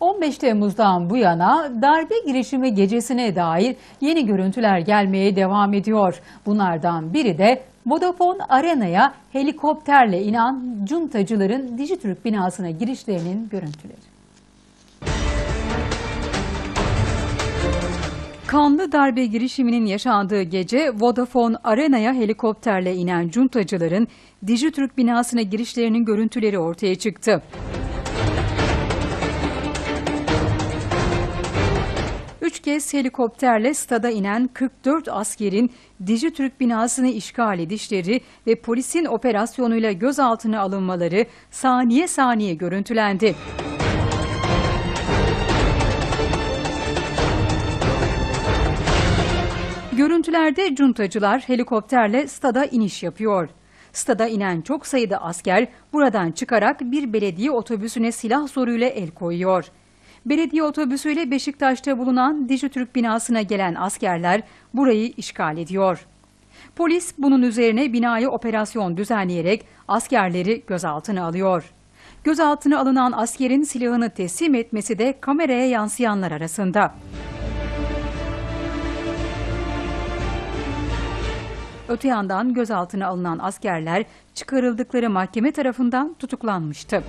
15 Temmuz'dan bu yana darbe girişimi gecesine dair yeni görüntüler gelmeye devam ediyor. Bunlardan biri de Vodafone Arena'ya helikopterle inen cuntacıların Dijitürk binasına girişlerinin görüntüleri. Kanlı darbe girişiminin yaşandığı gece Vodafone Arena'ya helikopterle inen cuntacıların Dijitürk binasına girişlerinin görüntüleri ortaya çıktı. Kez helikopterle stada inen 44 askerin Dijitürk binasını işgal edişleri ve polisin operasyonuyla gözaltına alınmaları saniye saniye görüntülendi. Görüntülerde cuntacılar helikopterle stada iniş yapıyor. Stada inen çok sayıda asker buradan çıkarak bir belediye otobüsüne silah zoruyla el koyuyor. Belediye otobüsüyle Beşiktaş'ta bulunan Dijitürk binasına gelen askerler burayı işgal ediyor. Polis bunun üzerine binaya operasyon düzenleyerek askerleri gözaltına alıyor. Gözaltına alınan askerin silahını teslim etmesi de kameraya yansıyanlar arasında. Öte yandan gözaltına alınan askerler çıkarıldıkları mahkeme tarafından tutuklanmıştı.